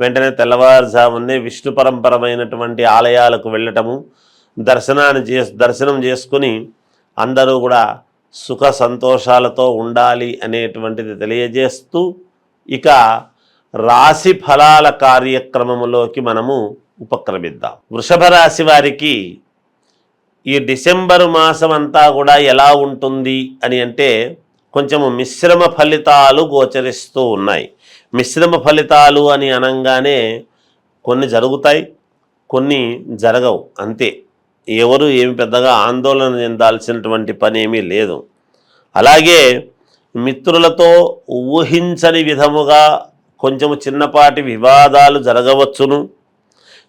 వెంటనే తెల్లవారుజామునే విష్ణు పరంపరమైనటువంటి ఆలయాలకు వెళ్ళటము దర్శనాన్ని చే దర్శనం చేసుకుని అందరూ కూడా సుఖ సంతోషాలతో ఉండాలి అనేటువంటిది తెలియజేస్తూ ఇక రాశి ఫలాల కార్యక్రమములోకి మనము ఉపక్రమిద్దాం. వృషభ రాశి వారికి ఈ డిసెంబరు మాసం అంతా కూడా ఎలా ఉంటుంది అని అంటే కొంచెము మిశ్రమ ఫలితాలు గోచరిస్తూ ఉన్నాయి. మిశ్రమ ఫలితాలు అని అనగానే కొన్ని జరుగుతాయి కొన్ని జరగవు అంతే. ఎవరు ఏమి పెద్దగా ఆందోళన చెందాల్సినటువంటి పని ఏమీ లేదు. అలాగే మిత్రులతో ఊహించని విధముగా కొంచెము చిన్నపాటి వివాదాలు జరగవచ్చును.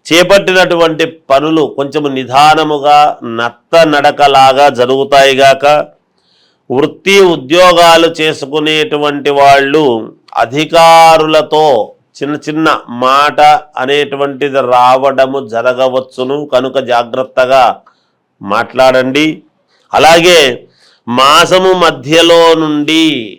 చేపట్టినటువంటి పనులు కొంచెము నిదానముగా నత్త నడకలాగా జరుగుతాయిగాక వృత్తి ఉద్యోగాలు చేసుకునేటువంటి వాళ్ళు అధికారులతో చిన్న చిన్న మాట అనేటువంటిది రావడము జరగవచ్చును. కనుక జాగ్రత్తగా మాట్లాడండి. అలాగే మాసము మధ్యలో నుండి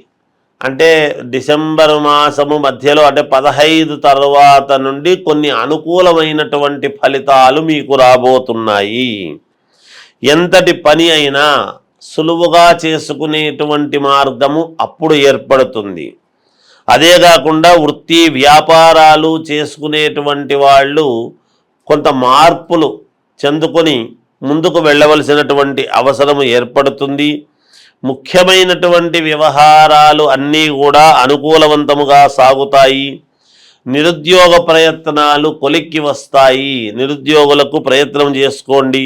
అంటే డిసెంబర్ మాసము మధ్యలో అంటే పదహైదు తర్వాత నుండి కొన్ని అనుకూలమైనటువంటి ఫలితాలు మీకు రాబోతున్నాయి. ఎంతటి పని అయినా సులువుగా చేసుకునేటువంటి మార్గము అప్పుడు ఏర్పడుతుంది. అదే కాకుండా వృత్తి వ్యాపారాలు చేసుకునేటువంటి వాళ్ళు కొంత మార్పులు చెందుకొని ముందుకు వెళ్ళవలసినటువంటి అవసరం ఏర్పడుతుంది. ముఖ్యమైనటువంటి వ్యవహారాలు అన్నీ కూడా అనుకూలవంతముగా సాగుతాయి. నిరుద్యోగ ప్రయత్నాలు కొలిక్కి వస్తాయి. నిరుద్యోగులకు ప్రయత్నం చేసుకోండి.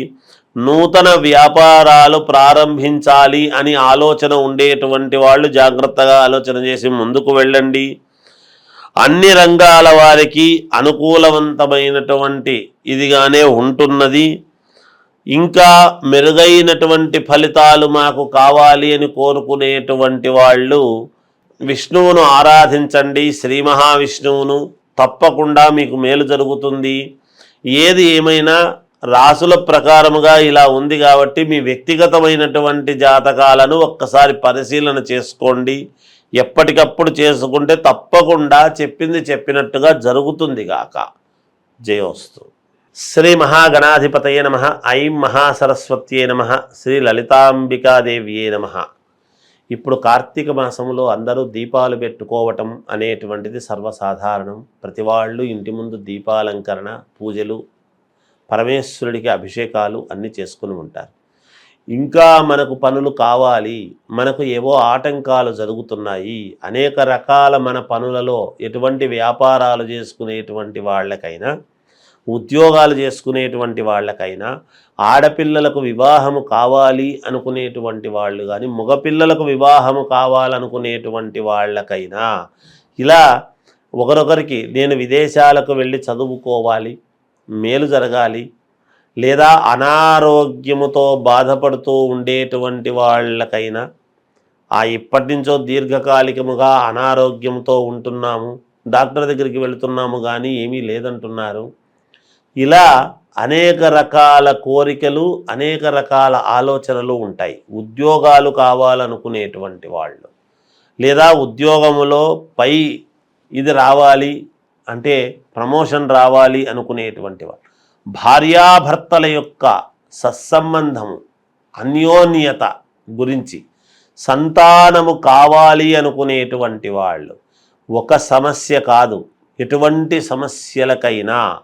నూతన వ్యాపారాలు ప్రారంభించాలి అని ఆలోచన ఉండేటువంటి వాళ్ళు జాగ్రత్తగా ఆలోచన చేసి ముందుకు వెళ్ళండి. అన్ని రంగాల వారికి అనుకూలవంతమైనటువంటి ఇదిగానే ఉంటున్నది. ఇంకా మెరుగైనటువంటి ఫలితాలు మాకు కావాలి అని కోరుకునేటువంటి వాళ్ళు విష్ణువును ఆరాధించండి. శ్రీ మహావిష్ణువును తప్పకుండా మీకు మేలు జరుగుతుంది. ఏది ఏమైనా రాసుల ప్రకారముగా ఇలా ఉంది కాబట్టి మీ వ్యక్తిగతమైనటువంటి జాతకాలను ఒక్కసారి పరిశీలన చేసుకోండి. ఎప్పటికప్పుడు చేసుకుంటే తప్పకుండా చెప్పింది చెప్పినట్టుగా జరుగుతుంది గాక. జయోస్తు. శ్రీ మహాగణాధిపతయే నమ. ఐం మహాసరస్వత్యే నమ. శ్రీ లలితాంబికాదేవియే నమ. ఇప్పుడు కార్తీక మాసంలో అందరూ దీపాలు పెట్టుకోవటం అనేటువంటిది సర్వసాధారణం. ప్రతి వాళ్ళు ఇంటి ముందు దీపాలంకరణ పూజలు పరమేశ్వరుడికి అభిషేకాలు అన్నీ చేసుకుని ఉంటారు. ఇంకా మనకు పనులు కావాలి మనకు ఏవో ఆటంకాలు జరుగుతున్నాయి అనేక రకాల మన పనులలో ఎటువంటి వ్యాపారాలు చేసుకునేటువంటి వాళ్ళకైనా ఉద్యోగాలు చేసుకునేటువంటి వాళ్ళకైనా ఆడపిల్లలకు వివాహము కావాలి అనుకునేటువంటి వాళ్ళు కానీ మగపిల్లలకు వివాహము కావాలనుకునేటువంటి వాళ్ళకైనా ఇలా ఒకరొకరికి నేను విదేశాలకు వెళ్ళి చదువుకోవాలి మేలు జరగాలి. లేదా అనారోగ్యముతో బాధపడుతూ ఉండేటువంటి వాళ్ళకైనా ఆ ఇప్పటి నుంచో దీర్ఘకాలికముగా అనారోగ్యంతో ఉంటున్నాము డాక్టర్ దగ్గరికి వెళుతున్నాము కానీ ఏమీ లేదంటున్నారు. ఇలా అనేక రకాల కోరికలు అనేక రకాల ఆలోచనలు ఉంటాయి. ఉద్యోగాలు కావాలనుకునేటువంటి వాళ్ళు. లేదా ఉద్యోగములో పై ఇది రావాలి అంటే ప్రమోషన్ రావాలి అనుకునేటువంటి వాళ్ళు భార్యాభర్తల యొక్క సత్సంబంధము అన్యోన్యత గురించి సంతానము కావాలి అనుకునేటువంటి వాళ్ళు ఒక సమస్య కాదు. ఎటువంటి సమస్యలకైనా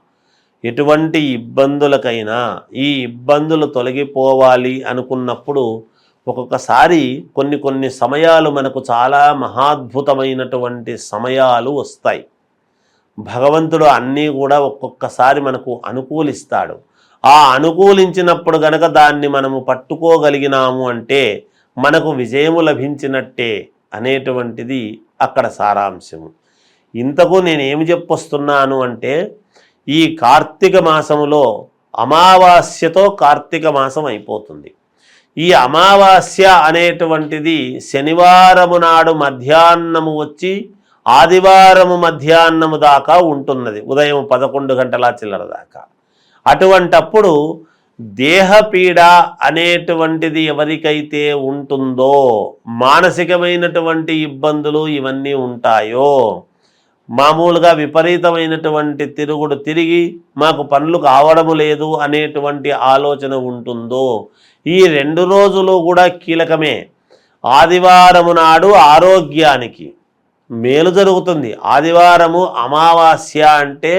ఎటువంటి ఇబ్బందులకైనా ఈ ఇబ్బందులు తొలగిపోవాలి అనుకున్నప్పుడు ఒక్కొక్కసారి కొన్ని కొన్ని సమయాలు మనకు చాలా మహాద్భుతమైనటువంటి సమయాలు వస్తాయి. భగవంతుడు అన్నీ కూడా ఒక్కొక్కసారి మనకు అనుకూలిస్తాడు. ఆ అనుకూలించినప్పుడు గనక దాన్ని మనము పట్టుకోగలిగినాము అంటే మనకు విజయము లభించినట్టే అనేటువంటిది అక్కడ సారాంశము. ఇంతకు నేను ఏమి చెప్పొస్తున్నాను అంటే ఈ కార్తీక మాసములో అమావాస్యతో కార్తీక మాసం అయిపోతుంది. ఈ అమావాస్య అనేటువంటిది శనివారము నాడు మధ్యాహ్నము వచ్చి ఆదివారము మధ్యాహ్నము దాకా ఉంటున్నది. ఉదయం పదకొండు గంటల చిల్లర దాకా. అటువంటప్పుడు దేహపీడ అనేటువంటిది ఎవరికైతే ఉంటుందో మానసికమైనటువంటి ఇబ్బందులు ఇవన్నీ ఉంటాయో మామూలుగా విపరీతమైనటువంటి తిరుగుడు తిరిగి మాకు పనులు కావడము లేదు అనేటువంటి ఆలోచన ఉంటుందో ఈ రెండు రోజులు కూడా కీలకమే. ఆదివారము నాడు ఆరోగ్యానికి మేలు జరుగుతుంది. ఆదివారము అమావాస్య అంటే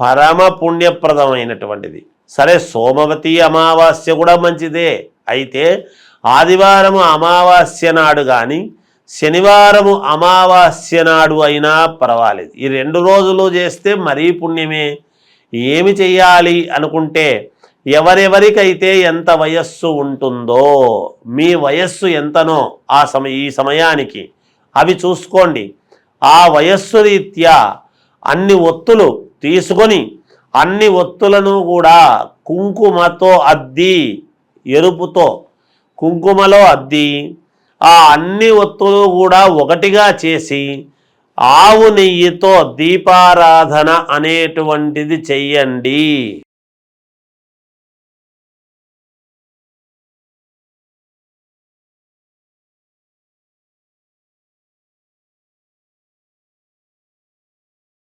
పరమ పుణ్యప్రదమైనటువంటిది సరే సోమవతి అమావాస్య కూడా మంచిదే. అయితే ఆదివారము అమావాస్య నాడు కానీ శనివారము అమావాస్య నాడు అయినా పర్వాలేదు. ఈ రెండు రోజులు చేస్తే మరీ పుణ్యమే. ఏమి చెయ్యాలి అనుకుంటే ఎవరెవరికైతే ఎంత వయస్సు ఉంటుందో మీ వయస్సు ఎంతనో ఆ సమ ఈ సమయానికి అవి చూసుకోండి. ఆ వయస్సు రీత్యా అన్ని ఒత్తులు తీసుకొని అన్ని ఒత్తులను కూడా కుంకుమతో అద్ది ఎరుపుతో కుంకుమలో అద్ది ఆ అన్ని ఒత్తులు కూడా ఒకటిగా చేసి ఆవు నెయ్యితో దీపారాధన అనేటువంటిది చెయ్యండి.